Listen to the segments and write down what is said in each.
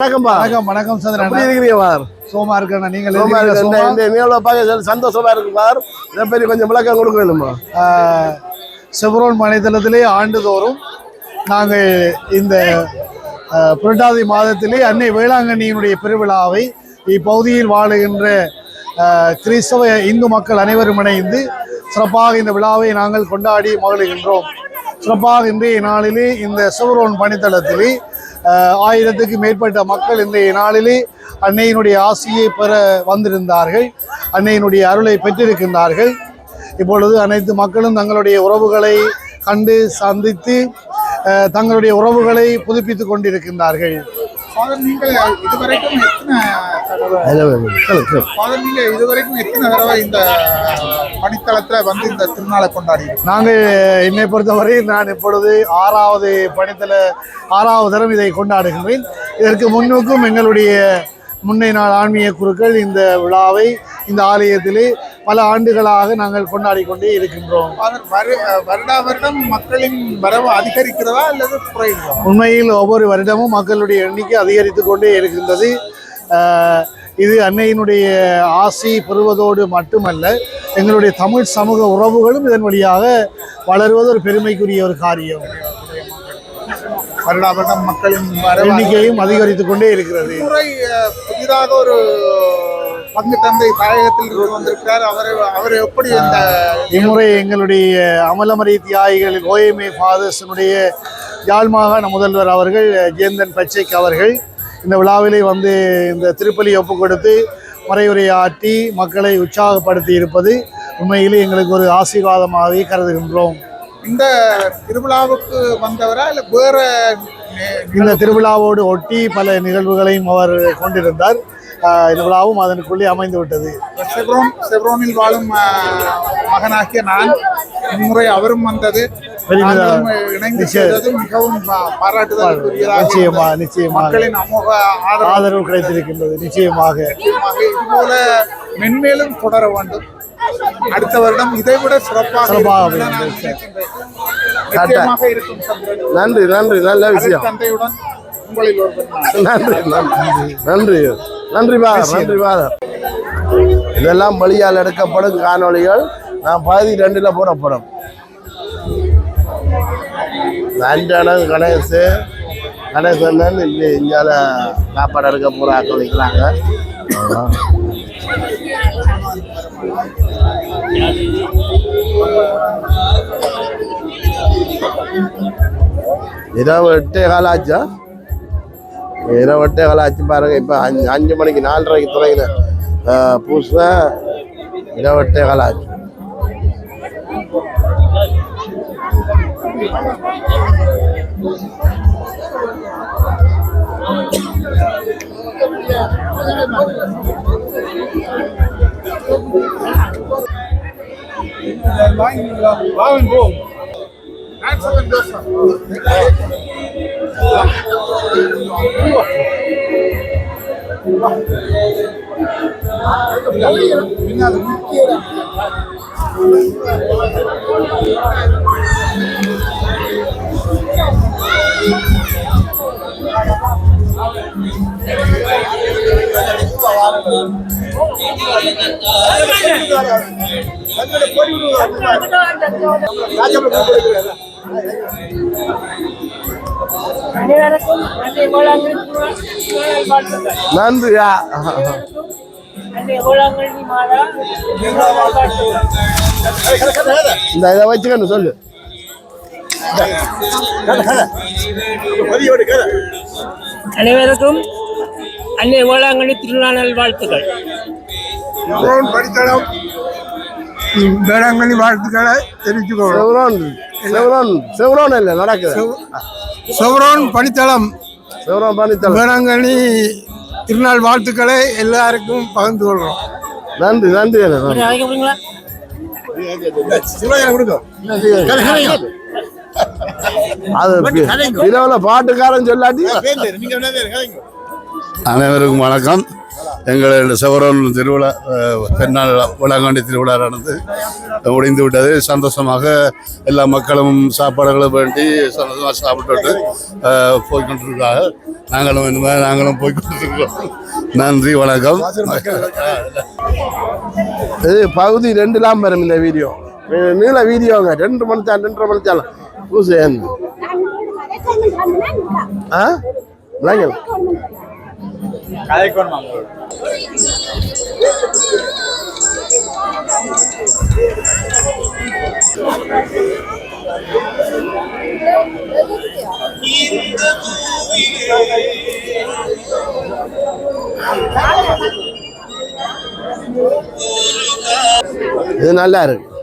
வணக்கம்பா வணக்கம் வணக்கம் சந்திரன் எப்படி இருக்கிறீங்க சோமா இருக்கேன் நீங்கள் சோமா எப்படி இருக்கு இந்த சோமா? இந்த நிகழ்வை பார்க்க சந்தோஷமா இருக்கு பார். இதை பற்றி கொஞ்சம் விளக்கம் கொடுக்க வேணுமா செவ்ரோன் மனைத்தளத்திலே ஆண்டுதோறும் நாங்கள் இந்த புரட்டாதி மாதத்திலே அன்னை வேளாங்கண்ணியினுடைய பெருவிழாவை இப்பகுதியில் வாழுகின்ற கிறிஸ்தவ இந்து மக்கள் அனைவரும் இணைந்து சிறப்பாக இந்த விழாவை நாங்கள் கொண்டாடி மகிழ்கின்றோம். சிறப்பாக இன்றைய நாளிலே இந்த செவ்ரோன் பணித்தளத்திலே ஆயிரத்துக்கு மேற்பட்ட மக்கள் இன்றைய நாளிலே அன்னையினுடைய ஆசியை பெற வந்திருந்தார்கள். அன்னையினுடைய அருளை பெற்றிருக்கின்றார்கள். இப்பொழுது அனைத்து மக்களும் தங்களுடைய உறவுகளை கண்டு சந்தித்து தங்களுடைய உறவுகளை புதுப்பித்துக் கொண்டிருக்கின்றார்கள். நீங்கள் இதுவரைக்கும் எத்தனை நீங்க இதுவரைக்கும் எத்தனை தடவை இந்த பணித்தளத்துல வந்து இந்த திருநாளை கொண்டாடி நாங்கள் என்னை பொறுத்தவரை நான் இப்பொழுது ஆறாவது பணித்தல ஆறாவது தரம் இதை கொண்டாடுகின்றேன். இதற்கு முன்னுக்கும் எங்களுடைய முன்னை நாள் ஆன்மீக குருக்கள் இந்த விழாவை இந்த ஆலயத்திலே பல ஆண்டுகளாக நாங்கள் கொண்டாடி கொண்டே இருக்கின்றோம் வருடா வருடம் மக்களின் வரவு அதிகரிக்கிறதா அல்லது குறைகிறதா? உண்மையில் ஒவ்வொரு வருடமும் மக்களுடைய எண்ணிக்கை அதிகரித்து கொண்டே இருக்கின்றது. இது அன்னையினுடைய ஆசி பெறுவதோடு மட்டுமல்ல எங்களுடைய தமிழ் சமூக உறவுகளும் இதன் வழியாக வளருவது ஒரு பெருமைக்குரிய ஒரு காரியம். வருடா வருடம் மக்களின் எண்ணிக்கையும் அதிகரித்து கொண்டே இருக்கிறது. புதிதாக ஒரு பங்கு தந்தை தாயகத்தில் வந்திருக்கிறார். அவர் அவர் எப்படி இந்த இம்முறை எங்களுடைய அமலமரி தியாகிகள் ஓஎம்ஏ ஃபாதர்ஸினுடைய யாழ் மாகாண முதல்வர் அவர்கள் ஜேந்தன் பச்சைக் அவர்கள் இந்த விழாவிலே வந்து இந்த திருப்பலி ஒப்பு கொடுத்து மறைவுரையாற்றி மக்களை உற்சாகப்படுத்தி இருப்பது உண்மையிலே எங்களுக்கு ஒரு ஆசீர்வாதமாகவே கருதுகின்றோம். இந்த திருவிழாவுக்கு வந்தவரா இல்ல வேற இந்த திருவிழாவோடு ஒட்டி பல நிகழ்வுகளையும் அவர் கொண்டிருந்தார். இந்த விழாவும் அதனுக்குள்ளே அமைந்து விட்டது செவ்ரோன் செவ்ரோனில் வாழும் மகனாகிய நான் இம்முறை அவரும் வந்தது. நிச்சயம். மிகவும் பா- பாராட்டுதலுக்குரியதாக நிச்சயமா மக்களின் அமோக ஆதரவு. கிடைத்திருக்கின்றது நிச்சயமாக. இதுபோல மென்மேலும் தொடர வேண்டும். அடுத்த வருடம் இதைவிட சிறப்பாக சிறப்பாக நன்றி நன்றி. நல்ல விஷயம். தந்தையுடன் உங்களில். நன்றி நன்றி. நன்றி. நன்றி பா நன்றி பா இதெல்லாம் வழியால் எடுக்கப்படும் காணொளிகள். நான் பகுதி ரெண்டில் போடப்படும் அஞ்சனம் கணேசு கணேசன் இப்படி இந்தியாவில் சாப்பாடு எடுக்க போகிற ஆக்க வைக்கிறாங்க இரவு எட்டே கால் ஆச்சா. இரவு எட்டே கால் ஆச்சு பாருங்க இப்போ அஞ்சு அஞ்சு மணிக்கு நாலரைக்கு துறையில பூச இரவு எட்டே கால் ஆச்சு. வாங்க போ நான் சொல்றேன் ஜோசப். பின்னால் முக்கிய நன்றியா இந்த இதை வச்சுக்கன்னு சொல்லு. அனைவருக்கும் அன்றைய வேளாங்கண்ணி திருநாள் வாழ்த்துக்கள். படித்தளம். வேளாங்கண்ணி வாழ்த்துக்களை தெரிவிச்சுக்கோங்க செவ்ரோன் செவ்ரோன் இல்லை நடக்குது. செவ்ரோன் படித்தளம். செவ்ரோன் பண்ணித்தல வேளாங்கண்ணி திருநாள் வாழ்த்துக்களை எல்லாருக்கும் பகிர்ந்து கொள்கிறோம். நன்றி நன்றி. நன்றி. அது இரவுல பாட்டுக்காரன் சொல்லாட்டி. அனைவருக்கும் வணக்கம். எங்கள் செவரோன் திருவிழா பெருநாள் விளாங்காண்டி திருவிழா நடந்து முடிந்து விட்டது. சந்தோஷமாக எல்லா மக்களும் சாப்பாடுகளை வேண்டி சந்தோஷமாக சாப்பிட்டு போய்கொண்டிருக்காங்க நாங்களும் இந்த மாதிரி நாங்களும் போய்கொண்டிருக்கிறோம். நன்றி வணக்கம். இது பகுதி ரெண்டுலாம் வரும் இந்த வீடியோ. நீள வீடியோங்க. ரெண்டு மணி தான் ரெண்டரை மணி தான் ஏந்து ஆ விளங்கல இது நல்லா இருக்கு.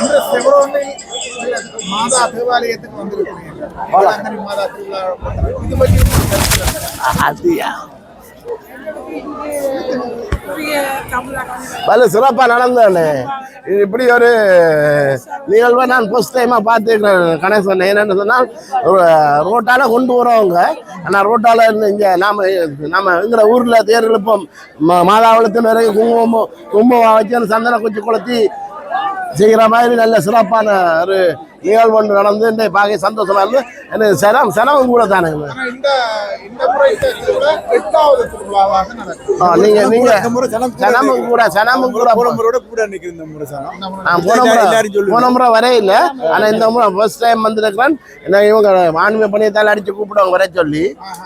இந்த செவரோனில் மாதா தேவாலயத்துக்கு வந்திருக்கிறீங்க மாதா திருவிழா இது பற்றி பல சிறப்பா நடந்தானே இது இப்படி ஒரு நிகழ்வை நான் ஃபர்ஸ்ட் டைமா பார்த்துக்கிறேன் கணேசன். என்னன்னு சொன்னால் ஒரு ரோட்டால கொண்டு வரவங்க ஆனால் ரோட்டால இருந்து இங்க நாம நாம எங்கிற ஊர்ல தேர் இழுப்போம் ம- மாதாவளத்தின் வரைக்கும் குங்குமம் குங்குமம் வச்சு அந்த சந்தன குச்சி கொளுத்தி செய்கிற மாதிரி நல்ல சிறப்பான ஒரு நிகழ்வு ஒன்று நடந்து இன்றைய பார்க்க சந்தோஷமா இருந்து எனக்கு சனம் சனமும் கூட தானே. நீங்க நீங்க சனமும் கூட சனமும் கூட நான் போன முறை போன முறை வரையில ஆனா இந்த முறை ஃபர்ஸ்ட் டைம் வந்திருக்கிறேன். என்ன இவங்க ஆன்மீக பணியத்தால் அடிச்சு கூப்பிடுவாங்க வர சொல்லி.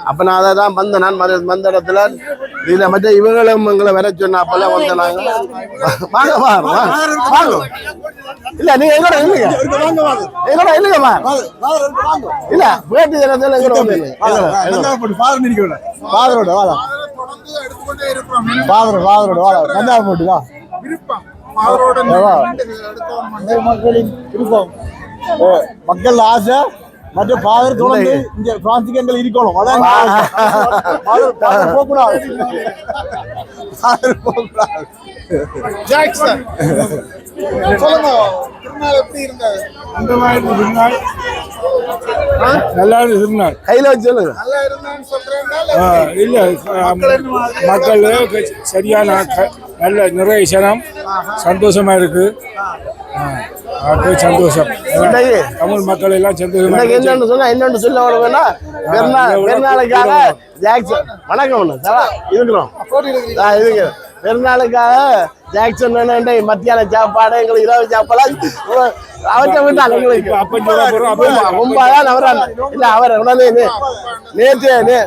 அப்ப நான் அதை தான் வந்தேன். நான் வந்த- இடத்துல இதுல மற்ற இவங்களும் எங்களை வர சொன்ன அப்பெல்லாம் வந்த நாங்க. வாங்க வாங்க வாங்க வாங்க. இல்ல நீங்க எங்கட இல்லைங்க எங்கட இல்லைங்கம்மா இல்ல வேட்டு எடுத்துக்கொண்டே இருக்கிறோம் விருப்பம் அவரோட எடுத்தோம் மக்களின் விருப்பம் மக்கள் ஆசை மற்ற பாதர் தொடர்ந்து இங்க பிரான்சுக்கு எங்கள் இருக்கணும். போகக்கூடாது. சொல்லுங்க நல்லா இருக்கு திருநாள். கையில சொல்லுங்க. இல்ல மக்கள் சரியான நல்ல நிறைய சனம் சந்தோஷமா இருக்கு. அது சந்தோஷம். தமிழ் மக்கள் எல்லாம் சந்தோஷமா. என்னன்னு சொன்னா இன்னொன்று சொல்ல பெருநாள் பெருநாளுக்காக ஜாக்சன் வணக்கம் இருக்கிறோம். பெருநாளுக்காக ஜாக்சன் வேணுண்டே மத்தியான சாப்பாடு எங்களுக்கு இரவு சாப்பாடு அவற்றை விட்டால் எங்களுக்கு அப்ப சொல்ல போறோம், அப்ப ரொம்ப- ரொம்ப தான் அவரால் இல்ல அவர் உடனே நே- நேத்து நே-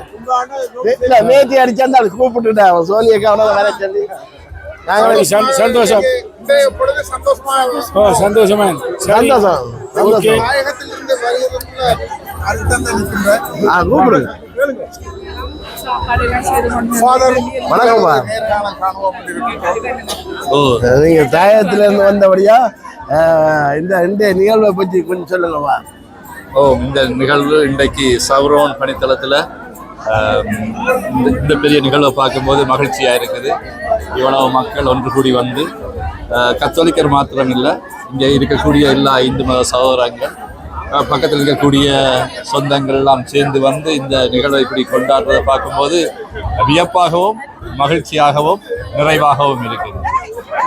நே- இல்ல நேத்தி அடிச்சாந்து கூப்பிட்டுட்டேன். அவன் சோனியக்கா உடனே வர சொல்லி நாங்கள் சந்- சந்தோஷம். சந்தோஷமா. ஓ சந்தோஷமா காணுவோம் இருக்கிறோம் நீங்க தாயத்துல இருந்து வந்தபடியா இந்த இந்த நிகழ்வை பற்றி கொஞ்சம் சொல்லுங்கம்மா ஓ இந்த நிகழ்வு இன்றைக்கு சௌரோன் பணித்தளத்தில் இந்த இந்த பெரிய நிகழ்வை பார்க்கும்போது மகிழ்ச்சியாக இருக்குது இவ்வளவு மக்கள் ஒன்று கூடி வந்து கத்தோலிக்கர் மாத்திரம் இல்லை இங்கே இருக்கக்கூடிய எல்லா இந்து மத சகோதரங்கள் பக்கத்தில் இருக்கக்கூடிய சொந்தங்கள் எல்லாம் சேர்ந்து வந்து இந்த நிகழ்வை இப்படி கொண்டாடுறதை பார்க்கும்போது வியப்பாகவும் மகிழ்ச்சியாகவும் நிறைவாகவும் இருக்குது.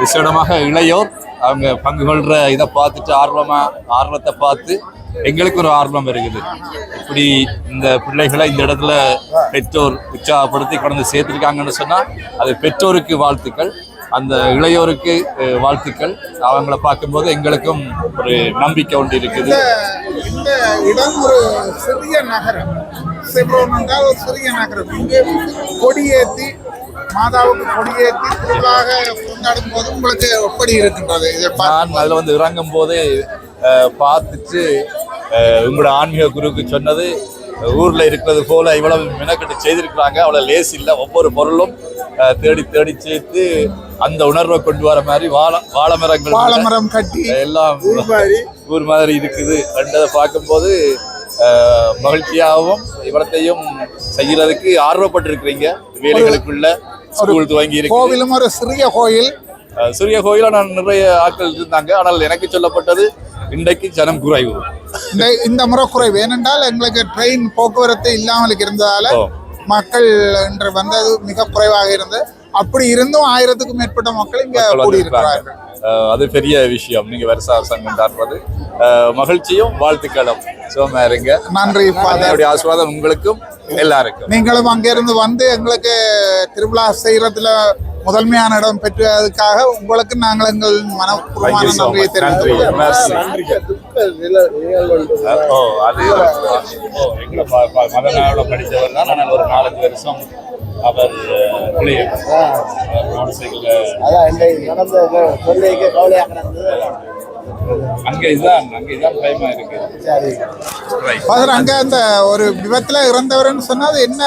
விசேடமாக இளையோர் அவங்க பங்கு கொள்ற இதை பார்த்துட்டு ஆர்வமா ஆர்வத்தை பார்த்து எங்களுக்கு ஒரு ஆர்வம் இருக்குது. இப்படி இந்த பிள்ளைகளை இந்த இடத்துல பெற்றோர் உற்சாகப்படுத்தி கொண்டு சேர்த்துருக்காங்கன்னு சொன்னால் அது பெற்றோருக்கு வாழ்த்துக்கள். அந்த இளையோருக்கு வாழ்த்துக்கள். அவங்கள பார்க்கும்போது எங்களுக்கும் ஒரு நம்பிக்கை ஒன்று இருக்குது. இந்த இடம் ஒரு சிறிய நகரம். செப்ரோன் என்றால் ஒரு சிறிய நகரம் இங்கே கொடியேற்றி மாதாவுக்கு கொடியேற்றி திருவிழாக கொண்டாடும் போது உங்களுக்கு எப்படி இருக்கின்றது? இதை நான் அதில் வந்து இறங்கும் போது பார்த்துட்டு உங்களோட ஆன்மீக குருவுக்கு சொன்னது ஊர்ல இருக்கிறது போல இவ்வளவு மெனக்கெட்டு செய்திருக்கிறாங்க. அவ்வளவு லேஸ் இல்லை. ஒவ்வொரு பொருளும் தேடி தேடி சேர்த்து அந்த உணர்வை கொண்டு வர மாதிரி வாழ வாழை மரங்கள் பாலமரம் கட்டி எல்லாம் ஊர் மாதிரி. இருக்குது ரெண்டதை பார்க்கும்போது மகிழ்ச்சியாகவும் இவ்வளத்தையும் செய்யறதுக்கு ஆர்வப்பட்டிருக்கிறீங்க. வேலைகளுக்குள்ள ஸ்கூல் துவங்கி கோவிலும் ஒரு சிறிய கோயில். சிறிய கோயில நான் நிறைய ஆட்கள் இருந்தாங்க. ஆனால் எனக்கு சொல்லப்பட்டது இன்றைக்கு ஜனம் குறைவு. இந்த இந்த முறை குறைவு. ஏனென்றால் எங்களுக்கு ட்ரெயின் போக்குவரத்து இல்லாமல் இருந்ததால. மக்கள் இன்று வந்தது மிக குறைவாக இருந்தது. அப்படி இருந்தும் ஆயிரத்துக்கும் மேற்பட்ட மக்கள் இங்க கூடியிருக்கிறார்கள். அது பெரிய விஷயம். நீங்க வருஷ அரசாங்கம் அஹ், மகிழ்ச்சியும் வாழ்த்துக்களும். சுகமா இருங்க. நன்றி ஆசீர்வாதம் உங்களுக்கும். எல்லாருக்கும். நீங்களும் அங்கிருந்து வந்து எங்களுக்கு திருவிழா செய்யறதுல முதன்மையான இடம் பெற்றதுக்காக உங்களுக்கு நாங்கள் எங்கள் மனப்பூர்வமான நன்றியை தெரிவித்துக் கொள்கிறோம். Merci. ஓ அது ஓ எங்களை ப- ப- மதனாவோட படித்தவர் தான். ஆனால் ஒரு நாலஞ்சு வருஷம் அவர் பிள்ளையர் மோட்டர் சைக்கிளில் அதான் நடந்த கவலையாக கிடந்தது அங்கே இதுதான் அங்கே இதுதான் பயமா இருக்கு. சரி Right. ஃபாதர் அங்க அந்த ஒரு விபத்துல இறந்தவர்னு சொன்னா அது என்ன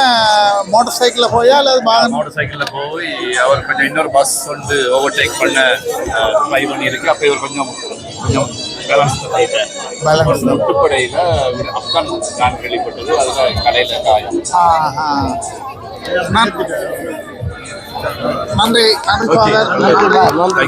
மோட்டார் சைக்கிள்ல போயா அல்லது வாகனம்? மோட்டர் சைக்கிளில் போய் அவர் கொஞ்சம் இன்னொரு பஸ் வந்து ஓவர்டேக் பண்ண ட்ரை பண்ணியிருக்கு. அப்போ இவர் கொஞ்சம் கொஞ்சம் பேலன்ஸ் Balance. முட்டுப்படையில் அப்பன் நான் கேள்விப்பட்டது அதில் கடையில் காயம் நன்றி. நன்றி ஃபாதர் நன்றி.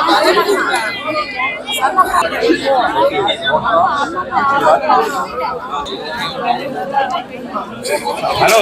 Hello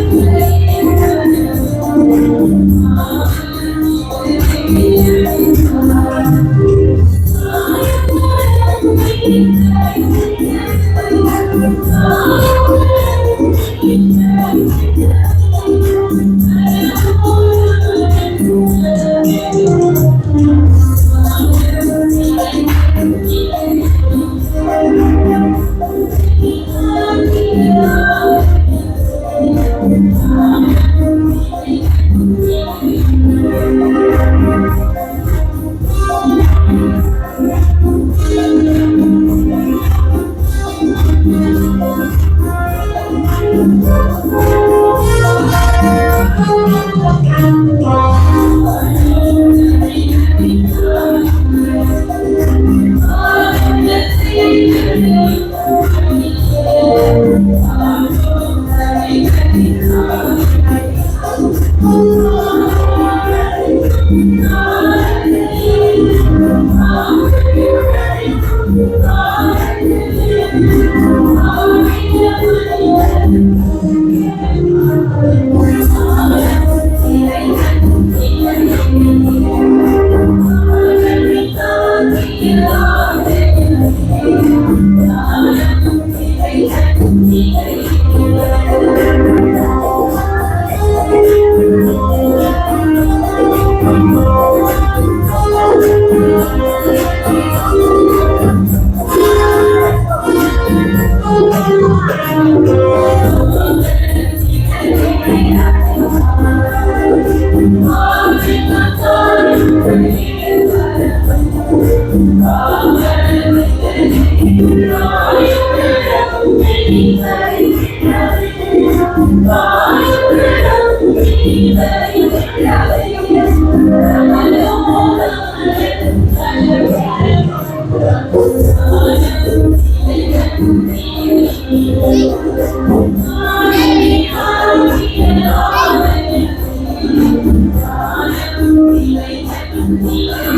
Yeah.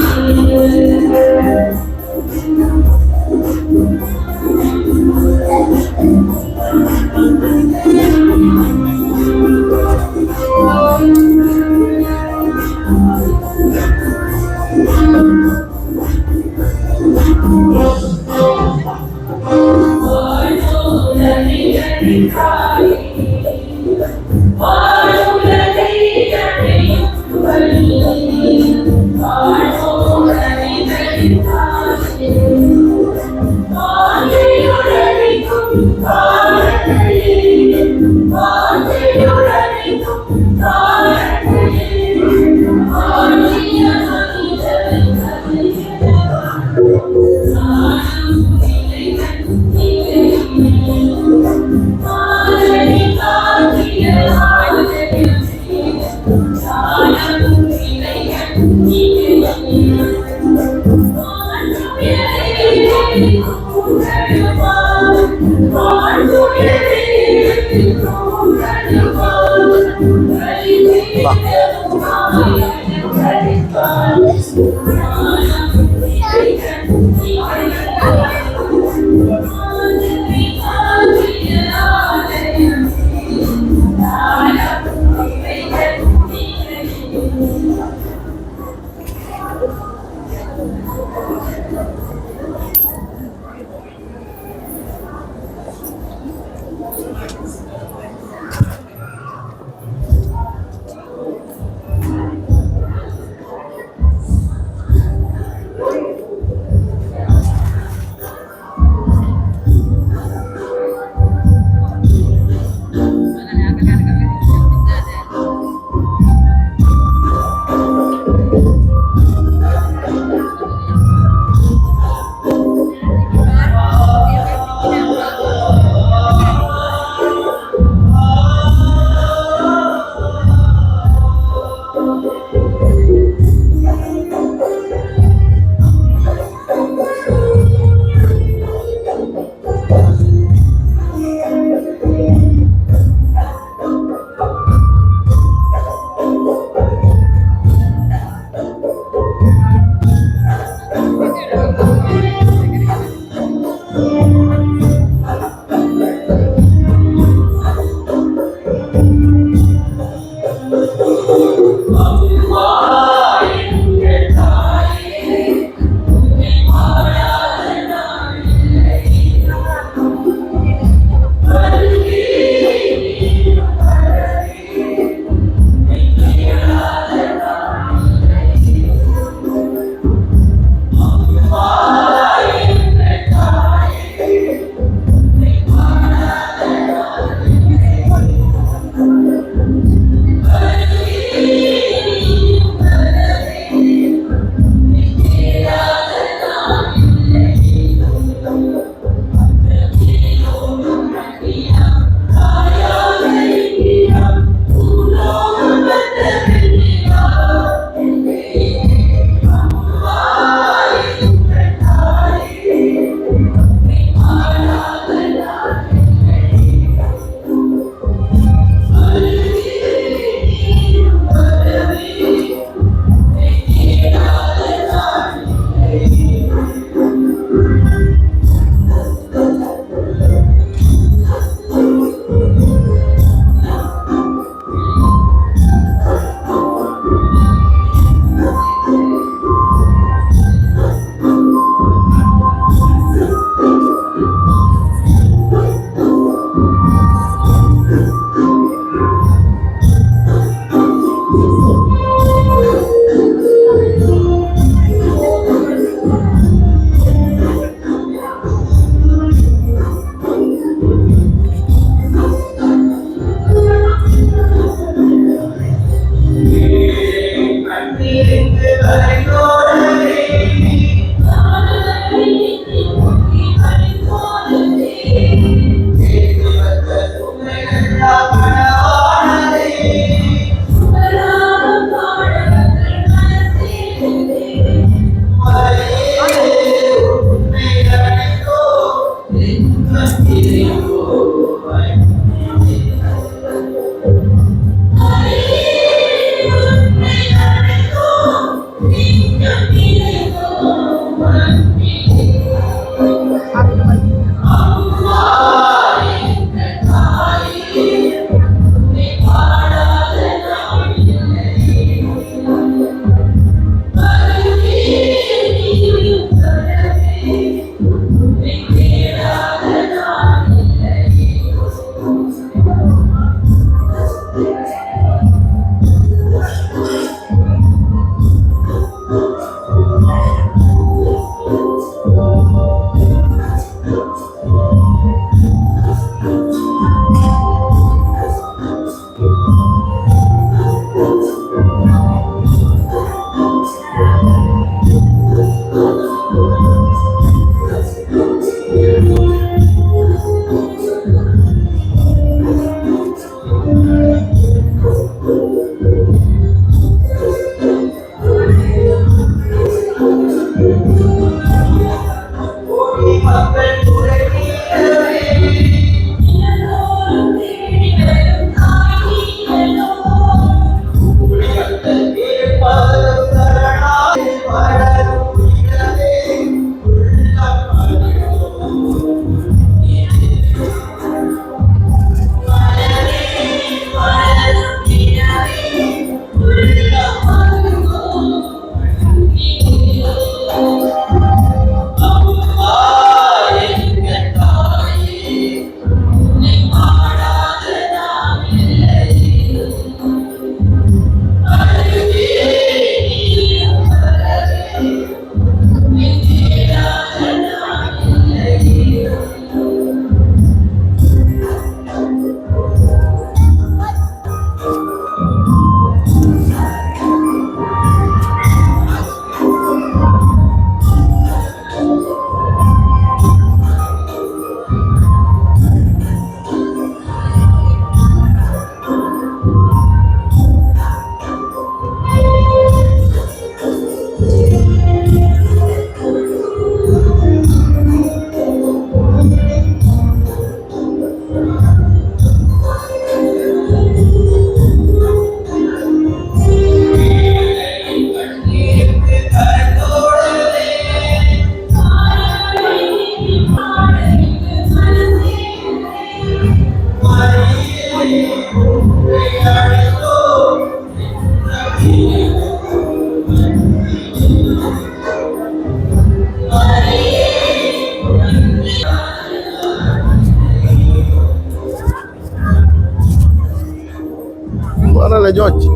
ஜோர்ஜ்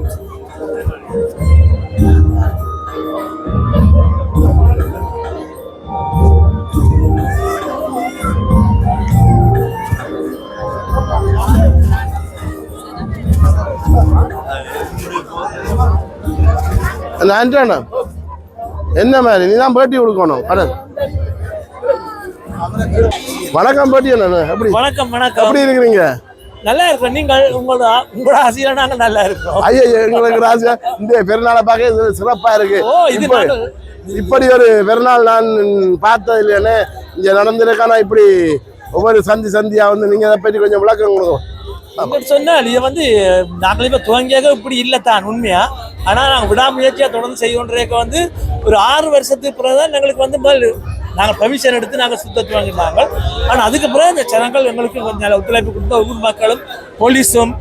அந்த ஆண்டனா என்ன மாதிரி நீ தான் பேட்டி கொடுக்கணும் கடன் வணக்கம் பேட்டி என்ன எப்படி வணக்கம் வணக்கம் எப்படி இருக்கிறீங்க நல்லா இருக்கோம். நீங்கள் உங்களோட உங்களோட ஆசையில நாங்க நல்லா இருக்கோம். ஐயோ எங்களுக்கு ராசியா இந்த பெருநாளை பார்க்க இது சிறப்பா இருக்கு. ஓ இது இப்ப- நாங்கள் இப்படி ஒரு பெருநாள் நான் பார்த்தது இல்லையானே இங்க நடந்திருக்கானா இப்படி ஒவ்வொரு சந்தி சந்தியா வந்து நீங்க அதை பற்றி கொஞ்சம் விளக்கம் கொடுக்கும் சொன்னால் இதை வந்து நாங்களே இப்போ துவங்கியாக இப்படி இல்லை தான் உண்மையா? ஆனால் நாங்கள் விடாமுயற்சியாக தொடர்ந்து செய்வோன்றதுக்கு வந்து ஒரு ஆறு வருஷத்துக்கு பிறகு தான் எங்களுக்கு வந்து முதல் நாங்கள் பர்மிஷன் எடுத்து நாங்கள் சுத்தத்து வாங்கினாங்க ஆனால் அதுக்கு பிறகு இந்த ஜனங்கள் எங்களுக்கு கொஞ்சம் ஒத்துழைப்பு கொடுத்த ஊர் மக்களும் போலீஸும்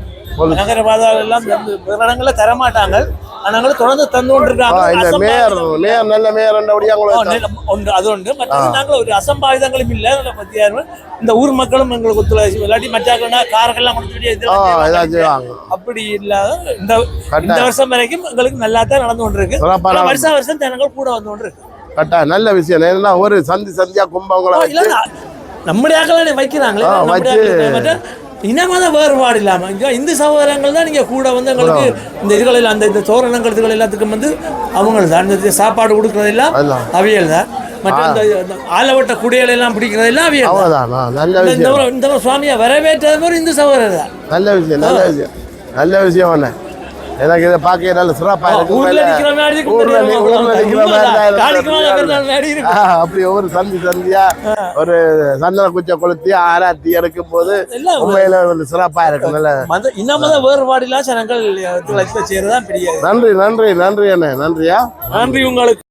நகரவாதால் எல்லாம் இடங்கள்ல தரமாட்டாங்க. ஆனாங்களும் தொடர்ந்து தந்து கொண்டிருக்காங்க. மேயர் மேயர் நல்ல ஒன்று அது உண்டு மற்றது நாங்கள் ஒரு அசம்பாவிதங்களும் இல்லை. அதை பத்தி யாரும் இந்த ஊர் மக்களும் எங்களுக்கு ஒத்துழைச்சு இல்லாட்டி மற்ற கார்கள்லாம் வாங்க. அப்படி இல்லாத இந்த. இந்த வருஷம் வரைக்கும் எங்களுக்கு நல்லா தான் நடந்து கொண்டிருக்கு. வருஷம் வருஷம் ஜனங்கள் கூட வந்து கொண்டிருக்கு. கட்டா நல்ல விஷயம். ஏன்னா ஒரு சந்தி சந்தியா கும்பவங்களை நம்முடைய வைக்கிறாங்களே வச்சு. இனமத வேறுபாடு இல்லாம இங்க இந்து சகோதரங்கள் தான் நீங்க கூட வந்து எங்களுக்கு இந்த இதுகளில் அந்த இந்த தோரணங்கள் இதுகள் எல்லாத்துக்கும் வந்து அவங்க தான் இந்த சாப்பாடு கொடுக்கறது எல்லாம் அதுதான். அவியல் தான். மற்ற இந்த ஆலவட்ட குடிகள் எல்லாம் பிடிக்கிறது எல்லாம் அவியல் இந்த- சுவாமியை வரவேற்றது ஒரு இந்து சகோதரர் தான். நல்ல விஷயம் நல்ல விஷயம். நல்ல விஷயம் எனக்கு இதை பார்க்க நல்ல சிறப்பா இருக்கு ஊர்ல அப்படி ஒவ்வொரு சந்தி சந்தியா ஒரு சந்தன குச்சை கொளுத்தி ஆராத்தி எடுக்கும் போது உண்மையில ஒரு சிறப்பா இருக்கு நல்ல இனமத வேறுபாடு இல்லாத ஜனங்கள் செய்யறதுதான் பெரிய நன்றி நன்றி நன்றி அண்ணே. நன்றியா? நன்றி உங்களுக்கு.